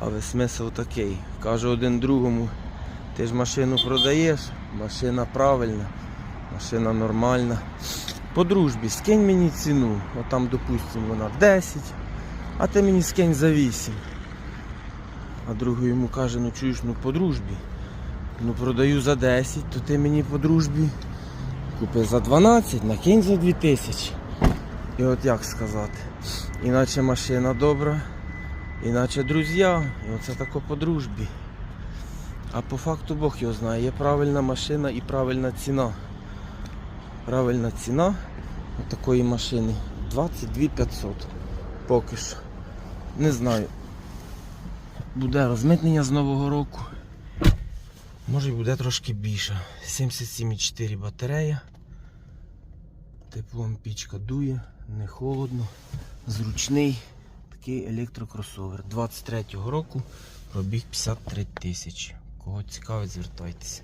Але смисл такий. Каже один другому, ти ж машину продаєш, машина правильна, машина нормальна. По дружбі, скинь мені ціну. Отам, допустимо, вона 10, а ти мені скинь за 8. А другий йому каже, ну чуєш, ну по дружбі. Ну продаю за 10, то ти мені по дружбі купи за 12, накинь за 2000. І от як сказати. Іначе машина добра, іначе друзі, і оце тако по дружбі. А по факту Бог його знає, є правильна машина і правильна ціна. Правильна ціна такої машини 22 500. Поки що. Не знаю. Буде розмитнення з Нового року. Може і буде трошки більше. 77,4 батарея. Теплом пічка дує, не холодно, зручний. Такий електрокросовер. 23-го року пробіг 53 тисячі. Кого цікавить, звертайтеся.